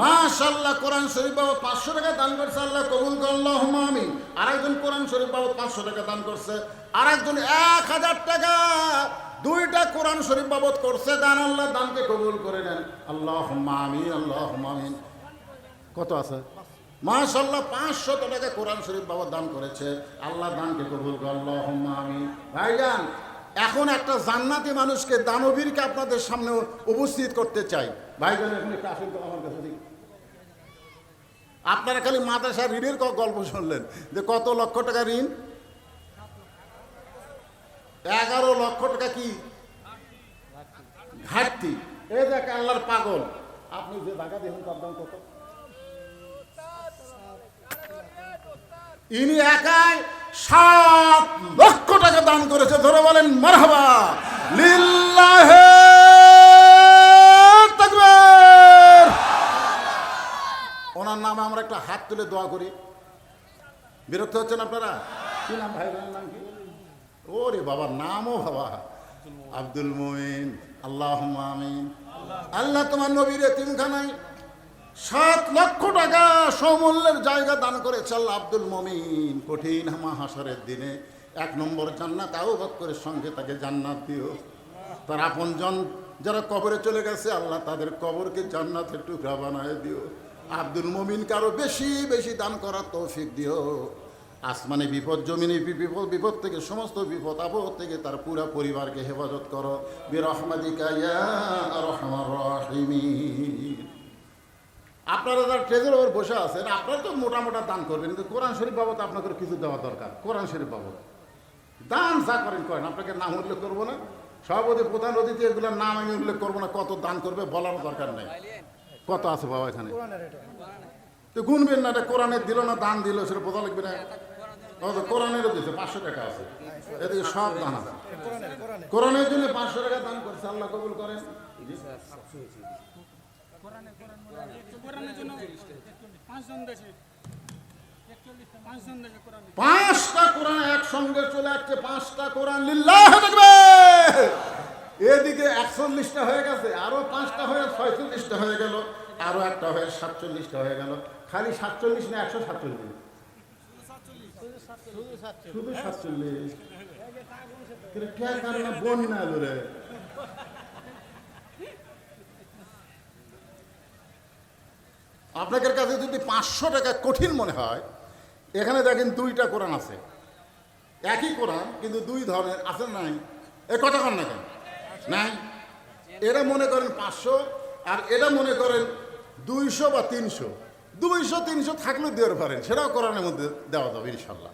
মাশাল্লাহ কোরআন শরীফ বাবদ পাঁচশো টাকা দান করছে আল্লাহ, কবুল করল্লাহ আমিন। আরেকজন কোরআন শরীফ বাবদ পাঁচশো টাকা দান করছে, আরেকজন এক হাজার টাকা। দুইটা কোরআন শরীফ বাবদ করছে, দান আল্লাহ, দানকে কবুল করে নেন। আল্লাহ আমিন আল্লাহ আমিন। কত আছে? মাশাল্লাহ পাঁচশত টাকা কোরআন শরীফ বাবা দান করেছে, আল্লাহ দানকে কবুল করে আল্লাহ আমিন। ভাইজান, এখন একটা জান্নাতি মানুষকে দানবীরকে আপনাদের সামনে উপস্থিত করতে চাই। ভাইজান, এখন একটু আসুন আমার কাছে। আপনারা খালি মাদ্রাসা ঋণের গল্প শুনলেন, যে কত লক্ষ টাকা ঋণ? এগারো লক্ষ টাকা কি? ঘাটতি। এই দেখ আল্লাহর পাগল। আপনি যে টাকা দেখুন তার দাম কত? ইনি একাই সাত লক্ষ টাকা দান করেছে। ধরে বলেন, মারহাবা। লিল্লাহে ওনার নামে আমরা একটা হাত তুলে দোয়া করি। বিরক্ত হচ্ছেন আপনারা? কি নাম ভাই বোনের নাম কি? ও ওরে বাবা নামও বাবা। আব্দুল মুমিন আল্লাহ আমিন। আল্লাহ তোমার নবীর এতিমখানায় সাত লক্ষ টাকা সমূল্যের জায়গা দান করেছে আল্লাহ আব্দুল মমিন। কঠিন হাসারের দিনে এক নম্বর জান্নাত আউ বক্করের সঙ্গে তাকে জান্নাত দিও। তার আপনজন যারা কবরে চলে গেছে আল্লাহ তাদের কবরকে জান্নাতের টুকরা বানায় দিও। আব্দুল মমিন কারও বেশি বেশি দান করার তৌফিক দিও। আসমানে বিপদ, জমিনে বিপদ বিপদ থেকে সমস্ত বিপদ আপদ থেকে তার পুরা পরিবারকে হেফাজত করো। বিরহমাদিকা আপনারা যারা ট্রেজের ওপর বসে আছেন, আপনারা তো মোটা মোটা দান করবেন, কিন্তু কোরআন শরীফ বাবদ আপনাদের কিছু দেওয়া দরকার, কোরআন শরীফ বাবদ। দান যা করেন করেন, আপনাকে নাম উল্লেখ করব না। সভাপতি, প্রধান অতিথি, এগুলোর নাম আমি উল্লেখ করব না, কত দান করবে বলার দরকার নেই। কত আছে বাবা এখানে? তো গুনবেন না এটা কোরআনের দিল না দান দিল সেটা বোঝা লাগবে না। তো কোরআনেরও দিচ্ছে পাঁচশো টাকা আছে। এদিকে সব দান আছে। কোরআনের জন্য পাঁচশো টাকা দান করছে আল্লাহ কবুল করেন। কোরআনের জন্য পাঁচজন দেশে পাঁচজন দেশে কোরআন পাঁচটা কোরআন একসঙ্গে চলে আসছে পাঁচটা কোরআন লিল্লাহ দেখবে। এদিকে একচল্লিশটা হয়ে গেছে, আরও পাঁচটা হয়ে, ছয়চল্লিশটা হয়ে গেল, আরও একটা হয়ে, সাতচল্লিশটা হয়ে গেল। খালি সাতচল্লিশ না একশো সাতচল্লিশ? শুধু সাতচল্লিশ। আপনাদের কাছে যদি পাঁচশো টাকা কঠিন মনে হয়, এখানে দেখেন দুইটা কোরআন আছে। একই কোরআন, কিন্তু দুই ধরনের, আছে নাই? এ কথা কন না কেন? নাই? এরা মনে করেন পাঁচশো, আর এরা মনে করেন দুইশো বা তিনশো। দুইশো, তিনশো থাকলেও দেওয়ার পারেন, সেটাও কোরআনের মধ্যে দেওয়া যাবে ইনশাল্লাহ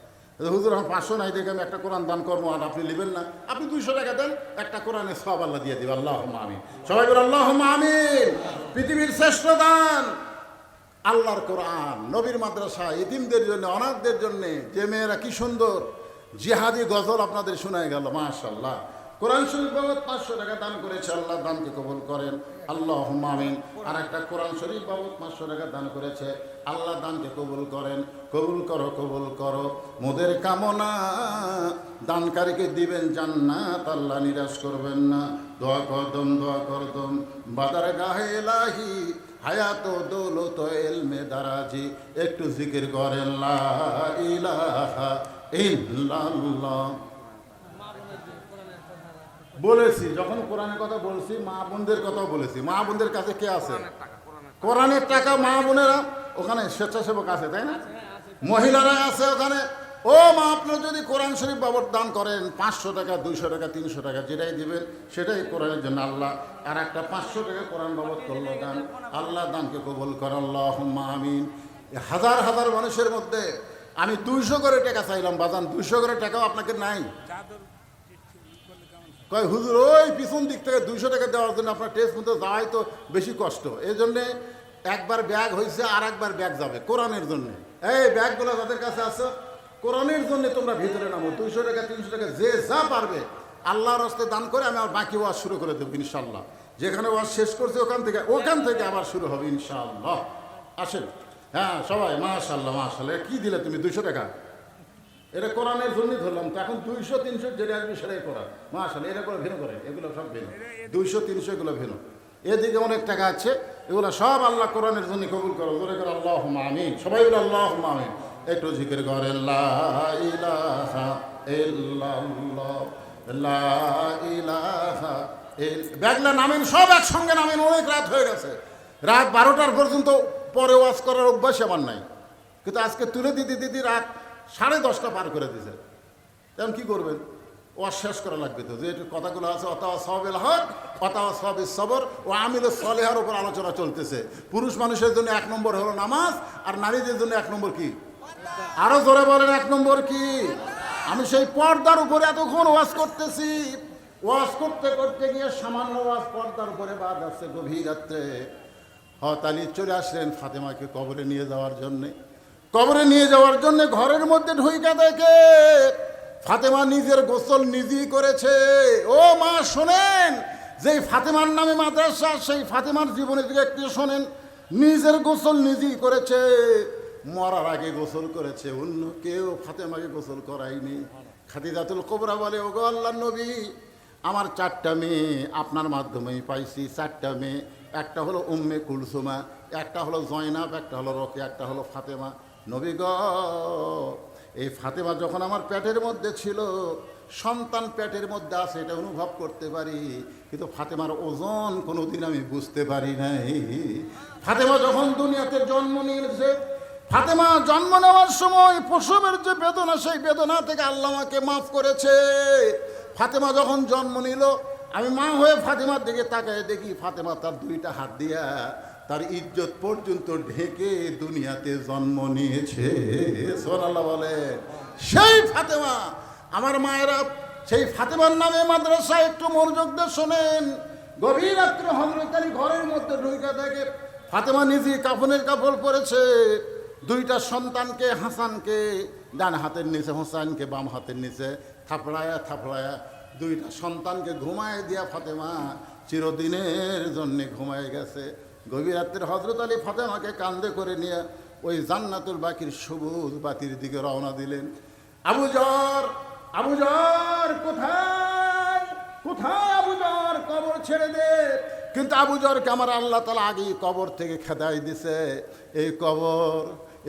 হুজুর, আমার পাঁচশো নাই দেখে আমি একটা কোরআন দান করব, আর আপনি নেবেন না। আপনি দুইশো টাকা দেন, একটা কোরআনের সব আল্লাহ দিয়ে দিবে আল্লাহ আমিন। সবাই বলে আল্লাহ আমিন। পৃথিবীর শ্রেষ্ঠ দান আল্লাহর কোরআন, নবীর মাদ্রাসা, ইতিমদের জন্য, অনাথদের জন্য। যে মেয়েরা কি সুন্দর, জিহাদি গজল আপনাদের শোনায় গেল মাশাল্লাহ কোরআন শরীফ বাবদ পাঁচশো টাকা দান করেছে, আল্লাহ দানকে কবুল করেন। আল্লাহ আমিন। আর একটা কোরআন শরীফ বাবদ পাঁচশো টাকা দান করেছে, আল্লাহ দানকে কবুল করেন। কবুল করো কবুল করো। মোদের কামনা দানকারীকে দিবেন জান্নাত, আল্লাহ নিরাশ করবেন না। দোয়া করদম দোয়া করদম বাদার গাহে এলাহি, হায়াত দৌলত এলমে দারাজি। একটু জিকির করেন, লা ইলাহা ইল্লাল্লাহ। বলেছি যখন কোরআনের কথা বলছি মা বোনদের কথাও বলেছি। মা বোনদের কাছে কে আছে? কোরআনের টাকা মা বোনেরা? ওখানে স্বেচ্ছাসেবক আছে তাই না? মহিলারা আছে ওখানে। ও মা আপনার যদি কোরআন শরীফ বাবদ দান করেন পাঁচশো টাকা দুইশো টাকা তিনশো টাকা যেটাই দিবেন সেটাই কোরআনের জন্য আল্লাহ আর একটা পাঁচশো টাকা কোরআন বাবদ করল দান। আল্লাহ দানকে কবুল কর আল্লাহ আমিন। হাজার হাজার মানুষের মধ্যে আমি দুইশো করে টাকা চাইলাম বাজান দুইশো করে টাকাও আপনাকে নাই। কয়, হুজুর, ওই পিছন দিক থেকে দুইশো টাকা দেওয়ার জন্য আপনার টেস্ট মধ্যে যাওয়াই তো বেশি কষ্ট। এই জন্যে একবার ব্যাগ হয়েছে আর একবার ব্যাগ যাবে, কোরআনের জন্য। এই ব্যাগগুলো যাদের কাছে আছে, কোরআনের জন্য তোমরা ভিতরে নামো। দুইশো টাকা, তিনশো টাকা, যে যা পারবে, আল্লাহর হস্তে দান করে আমি আমার বাকি ওয়াজ শুরু করে দেবো ইনশাল্লাহ যেখানে ওয়াজ শেষ করছে, ওখান থেকে ওখান থেকে আবার শুরু হবে ইনশাল্লাহ আসেন। হ্যাঁ সবাই মাশাল্লাহ মাশাল্লাহ কি দিলে তুমি দুইশো টাকা? এটা কোরআনের জন্যই ধরলাম, তো এখন দুইশো, তিনশো যেটা আসবে সেটাই করা। মাসাল এরা করে ভিন্ন করে, এগুলো সব ভিন্ন। দুইশো, তিনশো এগুলো ভিন্ন। এদিকে অনেক টাকা আছে, এগুলো সব আল্লাহ কোরআনের জন্য কবুল করো। জোরে করে আল্লাহ আমিন। সবাই বলে আল্লাহ আমিন। একটু জিকির করে ব্যাগলা নামেন, সব একসঙ্গে নামেন, অনেক রাত হয়ে গেছে। রাত বারোটার পর্যন্ত পরে ওয়াজ করার অভ্যাস আমার নাই। কিন্তু আজকে তুলে দিতে দিদি রাত সাড়ে দশটা পার করে দিয়েছে। তেমন কি করবেন? ও শেষ করা লাগবে তো। যে কথাগুলো আছে, অতাওয়া সবেল হক, অতাওয়া সবের সবর ও আমিল সলেহার উপর আলোচনা চলতেছে। পুরুষ মানুষের জন্য এক নম্বর হলো নামাজ, আর নারীদের জন্য এক নম্বর কি? আরও জোরে বলেন, এক নম্বর কি? আমি সেই পর্দার উপরে এতক্ষণ ওয়াজ করতেছি। ওয়াজ করতে করতে গিয়ে সামান্য ওয়াজ পর্দার উপরে বাদ আসছে গভীর রাত্রে। হতালি চলে আসলেন ফাতেমাকে কবরে নিয়ে যাওয়ার জন্যে। কবরে নিয়ে যাওয়ার জন্য ঘরের মধ্যে ঢুইকা দেখে ফাতেমা নিজের গোসল নিজেই করেছে। ও মা, শোনেন, যেই ফাতেমার নামে মাদ্রাসা, সেই ফাতেমার জীবনের দিকে একটু শোনেন, নিজের গোসল নিজেই করেছে। মরার আগে গোসল করেছে, অন্য কেউ ফাতেমাকে গোসল করায়নি। খাদিজাতুল কোবরা বলে, ওগো আল্লাহ নবী, আমার চারটা মেয়ে, আপনার মাধ্যমেই পাইছি চারটা মেয়ে। একটা হলো উম্মে কুলসুমা, একটা হলো জয়নাব, একটা হলো রকে একটা হলো ফাতেমা। নবী গ, এই ফাতেমা যখন আমার পেটের মধ্যে ছিল, সন্তান পেটের মধ্যে আছে, এটা অনুভব করতে পারি, কিন্তু ফাতেমার ওজন কোনোদিন আমি বুঝতে পারি নাই। ফাতেমা যখন দুনিয়াতে জন্ম নিয়েছে, ফাতেমা জন্ম নেওয়ার সময় প্রসবের যে বেদনা, সেই বেদনা থেকে আল্লাহ আমাকে মাফ করেছে। ফাতেমা যখন জন্ম নিল, আমি মা হয়ে ফাতেমার দিকে তাকায় দেখি ফাতেমা তার দুইটা হাত দিয়া তার ইজ্জত পর্যন্ত ঢেকে দুনিয়াতে জন্ম নিয়েছে। সোনাল্লাহ বলে সেই ফাতেমা, আমার মায়েরা সেই ফাতেমার নামে মাদ্রাসা একটু মনোযোগ দিয়ে শোনেন। গভীর রাত্রে হজরত ঘরের মধ্যে ঢুইকা থাকে ফাতেমা নিজে কাফনের কাপড় পরেছে। দুইটা সন্তানকে, হাসানকে, ডান হাতের নিচে, হোসাইনকে বাম হাতের নিচে থাপড়ায়া থাপড়ায়া দুইটা সন্তানকে ঘুমায় দিয়া ফাতেমা চিরদিনের জন্যে ঘুমায় গেছে। গভীর রাত্রের হজরত আলী ফাতেমাকে কান্দে করে নিয়ে ওই জান্নাতুল বাকির সবুজ বাতির দিকে রওনা দিলেন। আবু জর আবু জর, কোথায়? কোথায় আবু জর? কবর ছেড়ে দে। কিন্তু আবু জরকে আমার আল্লাহ তালা আগেই কবর থেকে খেদাই দিছে। এই কবর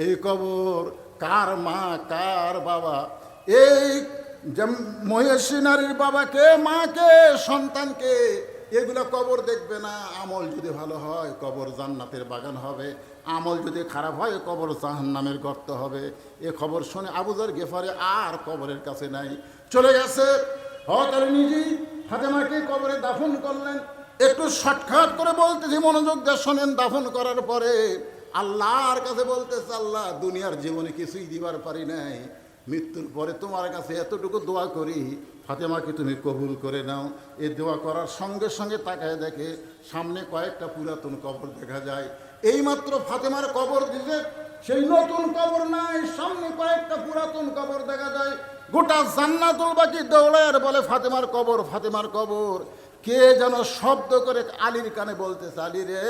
এই কবর, কার মা, কার বাবা? এই যে মহেশী নারীর বাবাকে, মাকে, সন্তানকে এগুলো কবর দেখবে না। আমল যদি ভালো হয়, কবর জান্নাতের বাগান হবে। আমল যদি খারাপ হয়, কবর জাহান্নামের গর্ত হবে। এ খবর শুনে আবুজার গেফারে আর কবরের কাছে নাই। চলে গেছে। হতার নিজেই ফাতেমাকে কবরে দাফন করলেন। একটু শর্টকাট করে বলতেছি, মনোযোগ দিয়ে শোনেন। দাফন করার পরে আল্লাহর কাছে বলতেছে, আল্লাহ, দুনিয়ার জীবনে কিছুই দিবার পারি নাই। মৃত্যুর পরে তোমার কাছে এতটুকু দোয়া করি, ফাতেমাকে তুমি কবুল করে নাও। এই দোয়া করার সঙ্গে সঙ্গে তাকায় দেখে সামনে কয়েকটা পুরাতন কবর দেখা যায়। এইমাত্র ফাতেমার কবর দিছে, সেই নতুন কবর নাই, সামনে কয়েকটা পুরাতন কবর দেখা যায়। গোটা জান্নাতুল বাকি দৌড়ায় বলে, ফাতেমার কবর ফাতেমার কবর। কে যেন শব্দ করে আলীর কানে বলতেছে, আলী রে,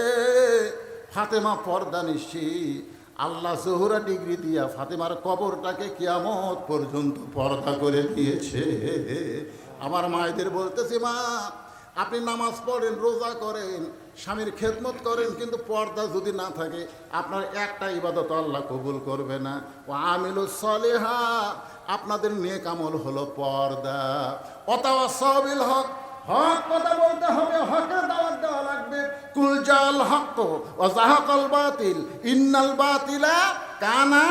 ফাতেমা পর্দা নিশ্চি আল্লাহ জোহরা ডিগ্রি দিয়া ফাতেমার কবরটাকে কিয়ামত পর্যন্ত পর্দা করে দিয়েছে। আমার মায়েদের বলতেছি, মা, আপনি নামাজ পড়েন, রোজা করেন, স্বামীর খেদমত করেন, কিন্তু পর্দা যদি না থাকে, আপনার একটা ইবাদত আল্লাহ কবুল করবে না। ও আমিলু সলেহা, আপনাদের নেক আমল হলো পর্দা। অতাওয়া সবিল হক। হক কথা বলতে হবে, হকের দাওয়াত দেওয়া লাগবে। কুলজাল হক ও জাহাকল বাতিল। ইন্নাল বাতিলা কানা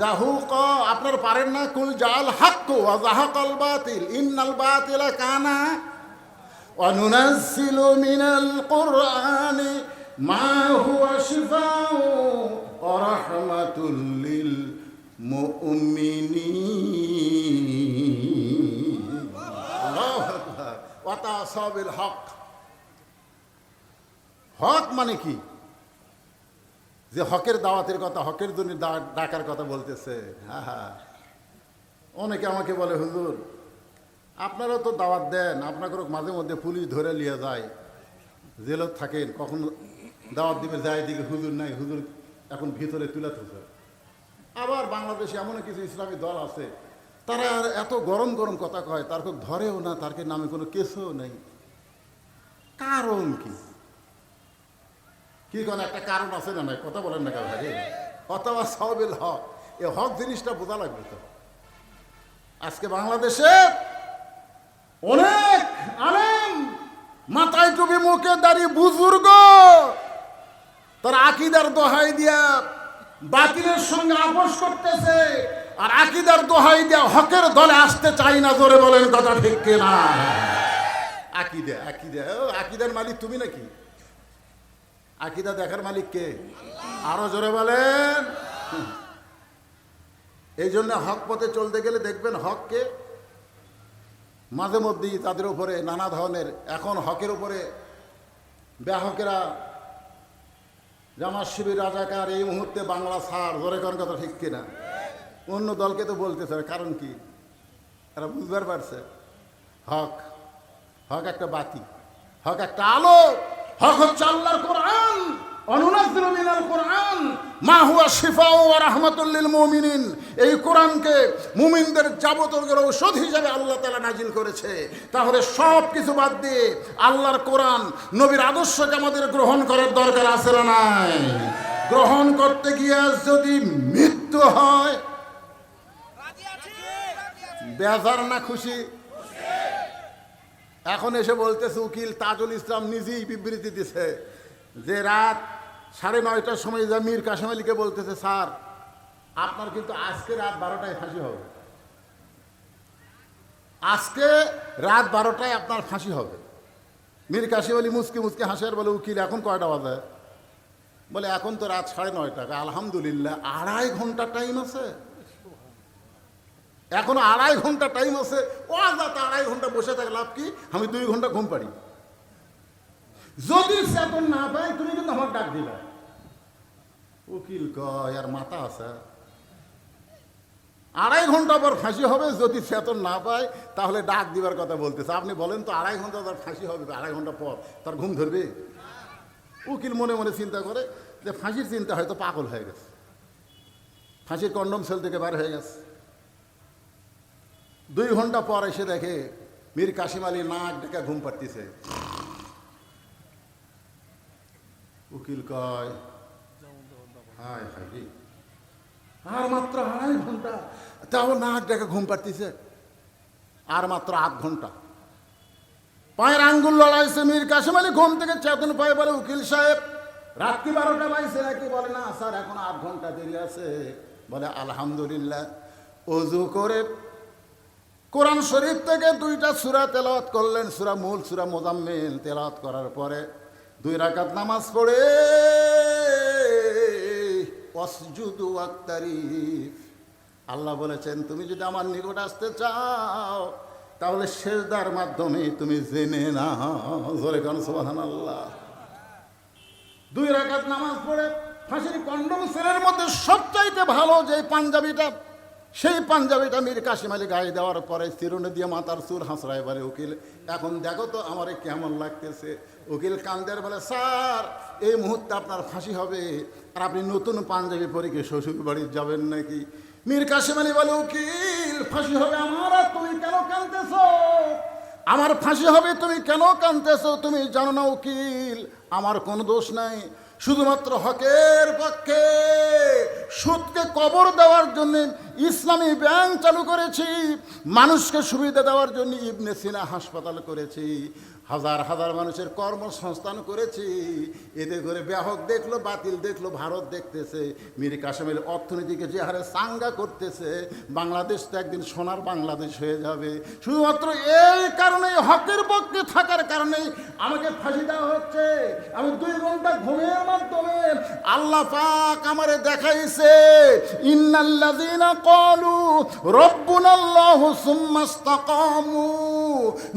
জাহুক। আপনার পারেন না? কুল জাল হাক্কু ও জাহাকল বাতিল। ইন্নাল বাতিলা কানা অনুনাজিল মিনাল কোরআনে মা হুয়া শিফাউ ও রাহমাতুল লিল মুমিনিন আল্লাহু আকবার। ওয়া হক। মানে কি? যে হকের দাওয়াতের কথা, হকের জন্য ডাকার কথা বলতেছে। হ্যাঁ হ্যাঁ। অনেকে আমাকে বলে, হুজুর আপনারাও তো দাওয়াত দেন, আপনাকে মাঝে মধ্যে পুলিশ ধরে নিয়ে যায়। জেলত থাকেন, কখন দাওয়াত দিবে, যায় দিকে হুজুর নাই, হুজুর এখন ভিতরে তুলে তুলছে আবার বাংলাদেশে এমন কিছু ইসলামী দল আছে, তারা আর এত গরম গরম কথা কয়, তার ধরেও না তারকে নামে কোনো কেসও নেই। কারণ কি? কি কোন একটা কারণ আছে না নাই? কথা বলেন না ভাই? অথবা সহবিল হক। এ হক জিনিসটা বোঝা লাগবে তো। আজকে বাংলাদেশে অনেক আলেম মাথায় টুপি, মুখে দাঁড়িয়ে বুজুর্গ, তার আকিদার দোহাই দিয়া বাতিলের সঙ্গে আপোষ করতেছে আর আকিদার দোহাই দিয়া হকের দলে আসতে চাই না, জোরে বলেন কথা ঠিক কিনা? আকিদা আকিদা। আকিদার মালিক তুমি নাকি? আকিদা দেখার মালিক কে? আরও জোরে বলেন। এই জন্য হক পথে চলতে গেলে দেখবেন হককে মাঝে মধ্যেই তাদের উপরে নানা ধরনের, এখন হকের উপরে ব্যাহকেরা জামাত শিবির রাজাকার এই মুহূর্তে বাংলা সার জোরে করার কথা ঠিক কিনা? অন্য দলকে তো বলতেছে, কারণ কি? এরা বুঝবার পারছে। হক হক একটা বাতি, হক একটা আলো। হক হচ্ছে আল্লাহর কোরআন অনুনাজ্জিলু মিনাল কোরআন। মা হুয়া শিফাউ ওয়া রাহমাতুল লিল মুমিনিন। এই কোরআনকে মুমিনদের যাবতীয় ঔষধ হিসেবে আল্লাহ তাআলা নাজিল করেছে। তাহলে সব কিছু বাদ দিয়ে আল্লাহর কোরআন নবীর আদর্শকে আমাদের গ্রহণ করার দরকার আছে না নাই? গ্রহণ করতে গিয়ে যদি মৃত্যু হয় বেজার না খুশি? এখন এসে বলতেছে, উকিল তাজুল ইসলাম নিজেই বিবৃতি দিছে যে রাত সাড়ে নয়টার সময় যা মীর কাসেম আলীকে বলতেছে, স্যার, আপনার কিন্তু আজকে রাত বারোটায় ফাঁসি হবে। আজকে রাত বারোটায় আপনার ফাঁসি হবে। মীর কাসিম আলী মুসকি মুসকি হাসে আর বলে, উকিল, এখন কয়টা বাজে? বলে, এখন তো রাত সাড়ে নয়টা। আলহামদুলিল্লাহ, আড়াই ঘণ্টা টাইম আছে। এখনও আড়াই ঘণ্টা টাইম আছে। ও আজাত আড়াই ঘণ্টা বসে থাকে, লাভ কি? আমি দুই ঘণ্টা ঘুম পারি যদি চেতন না পাই তুমি কিন্তু আমার ডাক দিবা। উকিল কয়, আর মাথা আছে? আড়াই ঘণ্টা পর ফাঁসি হবে, যদি চেতন না পায়, তাহলে ডাক দিবার কথা বলতেছে। আপনি বলেন তো, আড়াই ঘণ্টা তার ফাঁসি হবে আড়াই ঘণ্টা পর তার ঘুম ধরবে? উকিল মনে মনে চিন্তা করে যে ফাঁসির চিন্তা হয়তো পাগল হয়ে গেছে। ফাঁসির কন্ডম সেল থেকে বার হয়ে গেছে। দুই ঘণ্টা পর এসে দেখে মীর কাশিম আলী নাক ডেকে ঘুম পাড়তিছে। উকিল কয়, হায় হায়। আর মাত্র আড়াই ঘণ্টা, তাও নাক ডেকে ঘুম পাড়তিছে। আর মাত্র আধ ঘণ্টা। পায়ের আঙ্গুল লড়াইছে মীর কাশিম আলী, ঘুম থেকে চেতন পায়ে বলে উকিল সাহেব। রাত্রি বারোটা বাইছে নাকি বলে, না, স্যার, এখন আধ ঘণ্টা দেরি আছে। বলে, আলহামদুলিল্লাহ। অজু করে কোরআন শরীফ থেকে দুইটা সুরা তেলাওয়াত করলেন, সুরা মূল, সুরা মোজাম্মেল তেলাওয়াত করার পরে দুই রাকাত নামাজ পড়ে অসজুদু আক্তারিফ আল্লাহ বলেছেন, তুমি যদি আমার নিকট আসতে চাও, তাহলে শেষদার মাধ্যমে তুমি জেনে না জোরে সুবাহান আল্লাহ দুই রাকাত নামাজ পড়ে, ফাঁসির কন্ডম সেলের মধ্যে সবচাইতে ভালো যে পাঞ্জাবিটা সেই পাঞ্জাবিটা মীর কাশিম আলী গায়ে দেওয়ার পরে চিরুনে দিয়ে মাথার সুর হাসরায় বলে, উকিল, এখন দেখো তো আমারে কেমন লাগতেছে। উকিল কান্দের বলে, স্যার, এই মুহূর্তে আপনার ফাঁসি হবে। আর আপনি নতুন পাঞ্জাবি পরে কি শ্বশুর বাড়ি যাবেন নাকি? মীর কাশিম আলী বলে, উকিল, ফাঁসি হবে আমার আর তুমি কেন কানতেছ আমার ফাঁসি হবে তুমি কেন কানতেছো তুমি জানো না, উকিল, আমার কোনো দোষ নাই। শুধুমাত্র হকের পক্ষে। সুদকে কবর দেওয়ার জন্য ইসলামী ব্যাংক চালু করেছি, মানুষকে সুবিধা দেওয়ার জন্য ইবনে সিনা হাসপাতাল করেছি, হাজার হাজার মানুষের কর্মসংস্থান করেছি। এতে করে ব্যাহক দেখল, বাতিল দেখল, ভারত দেখতেছে, মীর কাশ্মীর অর্থনীতিকে যে হারে চাঙ্গা করতেছে, বাংলাদেশ তো একদিন সোনার বাংলাদেশ হয়ে যাবে। শুধুমাত্র এই কারণে হকের পক্ষে থাকার কারণে আমাকে ফাঁসি দেওয়া হচ্ছে। আমি দুই ঘণ্টা ঘুমের মাধ্যমে আল্লাহ পাক আমারে দেখাইছে ইন্নাল্লাযীনা ক্বালু রব্বুনাল্লাহু সুম্মাস্তাকামু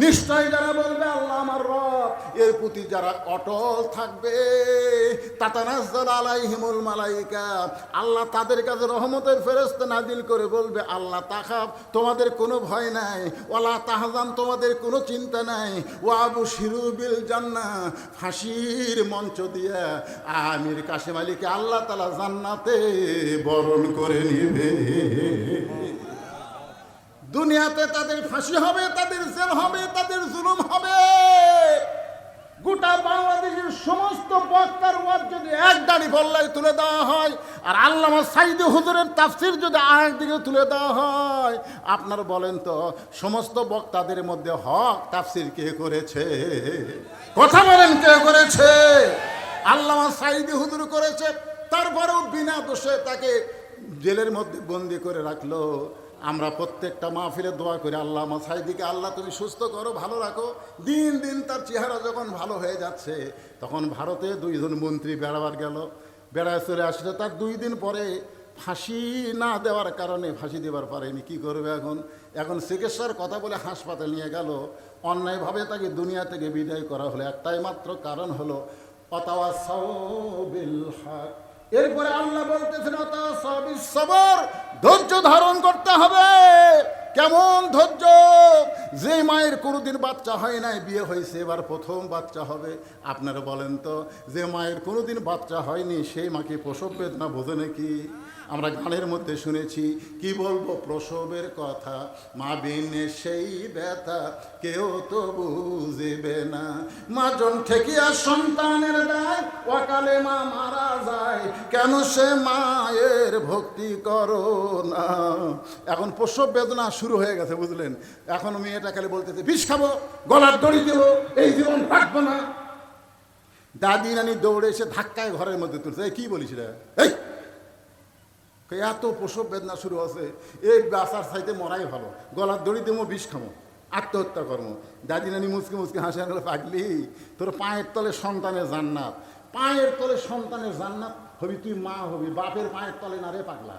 নিশ্চয় যারা বলবে, আল্লাহ আমার রব। এর প্রতি যারা অটল থাকবে, তাতানাজ্জাল মালাইকা। আল্লাহ তাদের কাছে রহমতের ফেরেশতা নাজিল করে বলবে, আল্লাহ তাকাব তোমাদের কোনো ভয় নাই। ওলা তাহজান তোমাদের কোনো চিন্তা নাই। ও আবু শিরুবিল জান্না ফাঁসির মঞ্চ দিয়া আমির কাশেম আলীকে আল্লাহ তালা জান্নাতে বরণ করে নিবে। দুনিয়াতে তাদের ফাঁসি হবে, তাদের জেল হবে, তাদের জুলুম হবে। গোটা বাংলাদেশের সমস্ত বক্তার ওয়াজ যদি এক দাড়ি বল্লায় তুলে দেওয়া হয়, আর আল্লামা সাইদি হুজুরের তাফসির যদি আরেক দিকে তুলে দেওয়া হয়, আপনার বলেন তো, সমস্ত বক্তাদের মধ্যে হক তাফসির কে করেছে? কথা বলেন কে করেছে? আল্লামা সাইদি হুজুর করেছে, তারপরেও বিনা দোষে তাকে জেলের মধ্যে বন্দি করে রাখল। আমরা প্রত্যেকটা মাহফিলে দোয়া করি আল্লাহ মাসাইদিকে আল্লাহ তুমি সুস্থ করো, ভালো রাখো। দিন দিন তার চেহারা যখন ভালো হয়ে যাচ্ছে, তখন ভারতে দুইজন মন্ত্রী বেড়াবার গেল। বেড়ায় চলে আসলে তার দুই দিন পরে ফাঁসি না দেওয়ার কারণে ফাঁসি দেওয়ার পারেনি। কি করবে এখন? এখন চিকিৎসার কথা বলে হাসপাতাল নিয়ে গেল। অন্যায়ভাবে তাকে দুনিয়া থেকে বিদায় করা হলো। একটাই মাত্র কারণ হলো এরপরে আল্লাহ বলতেছেন ধৈর্য ধারণ করতে হবে। কেমন ধৈর্য? যে মায়ের কোনোদিন বাচ্চা হয় নাই, বিয়ে হয়েছে, এবার প্রথম বাচ্চা হবে। আপনারা বলেন তো, যে মায়ের কোনোদিন বাচ্চা হয়নি, সেই মাকে প্রসব বেদনা বোঝে নাকি? আমরা গানের মধ্যে শুনেছি, কি বলব প্রসবের কথা? মা বিনে সেই ব্যথা, কেউ তো বুঝবে না। মা মাজন ঠেকিয়া সন্তানের দায়, অকালে মা মারা যায়। কেন সে মায়ের ভক্তি করো না? এখন প্রসব বেদনা শুরু হয়ে গেছে, বুঝলেন? এখন মেয়েটা খালি বলতেছে, বিষ খাব, গলার দড়ি দেবো, এই জীবন রাখব না। দাদি নানি দৌড়ে এসে ধাক্কায় ঘরের মধ্যে তুলছে। এই কি বলিস রে? এই এত প্রসব বেদনা শুরু আছে এই বাসার সাইতে মরাই ভালো। গলার দড়ি দেবো বিষ খামো, আত্মহত্যা কর্ম। দাদি নানি মুসকে মুসকে হাসি গেল পাগলি, তোর পায়ের তলে সন্তানের জান্নাত। পায়ের তলে সন্তানের জান্নাত, হবি তুই মা হবি, বাপের পায়ের তলে না রে পাগলা।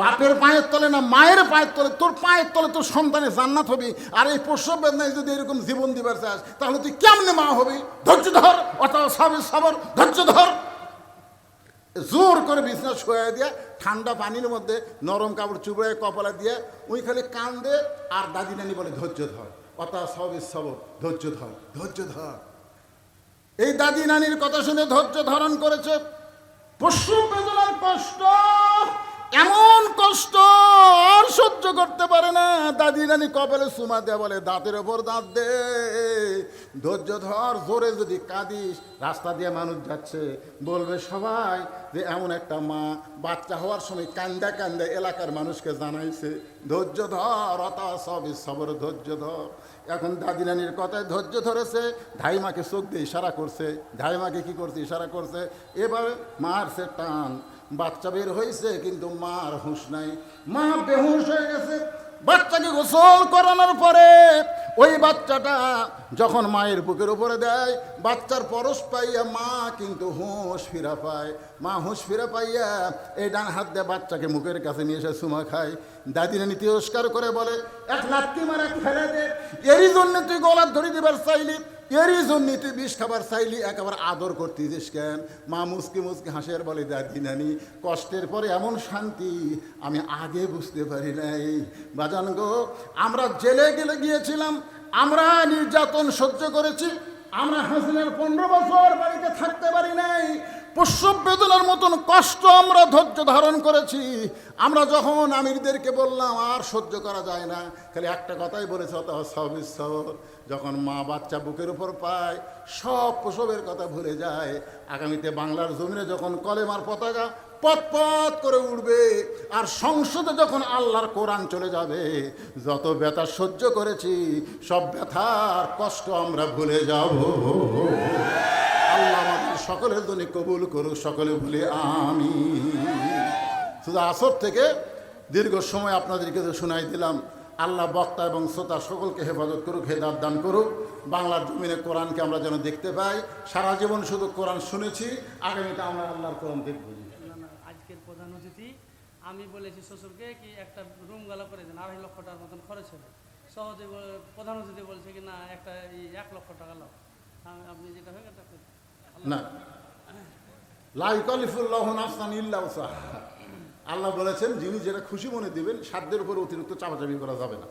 বাপের পায়ের তলে না, মায়ের পায়ের তলে, তোর পায়ের তলে তোর সন্তানের জান্নাত হবি। আর এই প্রসব বেদনায় যদি এরকম জীবন দিবার চাস, তাহলে তুই কেমনে মা হবি? ধৈর্য ধর অথবা সবের সবর, ধৈর্য ধর। জোর করে বিছনা শোয়া দিয়ে ঠান্ডা পানির মধ্যে নরম কাপড় চুবড়ে কপালা দিয়ে ওই খালি কান্দে, আর দাদি নানি বলে ধৈর্য ধর, অতা সব সব, ধৈর্য ধর ধৈর্য ধর। এই দাদি নানির কথা শুনে ধৈর্য ধারণ করেছে। পশু বেদনার কষ্ট, এমন কষ্ট আর সহ্য করতে পারে না। দাদি নানি কপালে সুমা দেয়া বলে, দাঁতের ওপর দাঁত দে। ধৈর্য ধর, জোরে যদি কাঁদিস, রাস্তা দিয়ে মানুষ যাচ্ছে। বলবে সবাই যে, এমন একটা মা, বাচ্চা হওয়ার সময় কান্দা কান্দা এলাকার মানুষকে জানাইছে, ধৈর্য ধর অতা সব সবর, ধৈর্য ধর। এখন দাদি নানির কথায় ধৈর্য ধরেছে, ধাইমাকে চোখ দিয়ে ইশারা করছে। ধাইমাকে কি করছে? ইশারা করছে এভাবে মারছে টান। বাচ্চা বের হয়েছে, কিন্তু মার হুঁশ নাই। মা বেহুশ হয়ে গেছে। বাচ্চাকে গোসল করানোর পরে ওই বাচ্চাটা যখন মায়ের বুকের উপরে দেয়, বাচ্চার পরশ পাইয়া মা কিন্তু হুঁশ ফিরা পায়। মা হুঁশ ফিরা পাইয়া এই ডান হাত দিয়ে বাচ্চাকে মুখের কাছে নিয়ে এসে সুমা খায়। দাদিরা নীতি তিরস্কার করে বলে, এক লাত্তি মারা ফেলে দে। এরই জন্য তুই গলার ধরে দিবার চাইলি। এরই জন্য তুই বিষ খাবার চাইলি একেবারে আদর করতিস কেন? মা মুসকি মুসকি হাসের বলে দাদি নানি কষ্টের পরে এমন শান্তি আমি আগে বুঝতে পারি নাই। বাজান গো, আমরা জেলে গেলে গিয়েছিলাম, আমরা নির্যাতন সহ্য করেছি, আমরা হাসিনের পনেরো বছর বাড়িতে থাকতে পারি নাই। প্রসব বেদনার মতন কষ্ট আমরা ধৈর্য ধারণ করেছি। আমরা যখন আমিরদেরকে বললাম, আর সহ্য করা যায় না। খালি একটা কথাই বলেছে, অত সব যখন মা বাচ্চা বুকের উপর পায়, সব প্রসবের কথা ভুলে যায়। আগামীতে বাংলার জমিনে যখন কলেমার পতাকা পথ করে উঠবে আর সংসদে যখন আল্লাহর কোরআন চলে যাবে, যত ব্যথা সহ্য করেছি, সব ব্যথার কষ্ট আমরা ভুলে যাব। সকলের জন্য কবুল করুক, সকলে বলে আমি শুধু আসর থেকে দীর্ঘ সময় আপনাদেরকে তো শোনাই দিলাম, আল্লাহ বক্তা এবং শ্রোতা সকলকে হেফাজত করুক হেদার দান করুক। বাংলার জমিনে কোরআনকে আমরা যেন দেখতে পাই। সারা জীবন শুধু কোরআন শুনেছি, আগামীতে আমরা আল্লাহর কোরআন দেখব। আজকের প্রধান অতিথি, আমি বলেছি শ্বশুরকে কি একটা রুম গালা করে দেন, আড়াই লক্ষ টাকার মতন খরচ হবে। সহজে প্রধান অতিথি বলছে কি, না, একটা এক লক্ষ টাকা লাও। আপনি যেটা এটা করুন। না। লাইকালিফুল্লাহ নাফসান ইল্লা। আল্লাহ বলেছেন যিনি যেটা খুশি মনে দিবেন সাধ্যের উপর অতিরিক্ত চাপাচাপি করা যাবে না।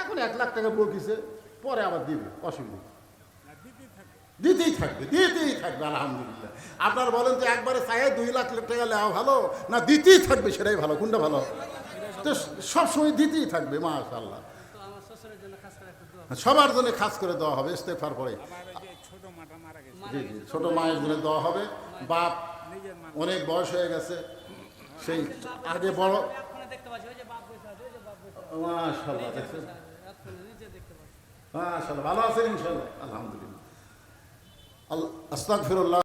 এখন এক লাখ টাকা বকিছে পরে আবার দিবে অসুবিধা। দিতেই থাকবে দিতেই থাকবে আলহামদুলিল্লাহ। আপনার বলেন তো একবারে চাহে দুই লাখ টাকা নেওয়া ভালো না দিতেই থাকবে সেটাই ভালো কোনটা ভালো? তো সবসময় দিতেই থাকবে মাশাল্লাহ সবার জন্য খাস করে দেওয়া হবে ইস্তেফার পরে আমার ওই যে ছোট মাটা মারা জি জি ছোট মায়ের জন্য দেওয়া হবে। বাপ অনেক বয়স হয়ে গেছে সেই আগে বড় ভালো আছে মাশাল্লাহ দেখছেন? মাশাল্লাহ ভালো আছেন ইনশাল্লাহ আলহামদুলিল্লাহ। আস্তাক ফিরুল্লাহ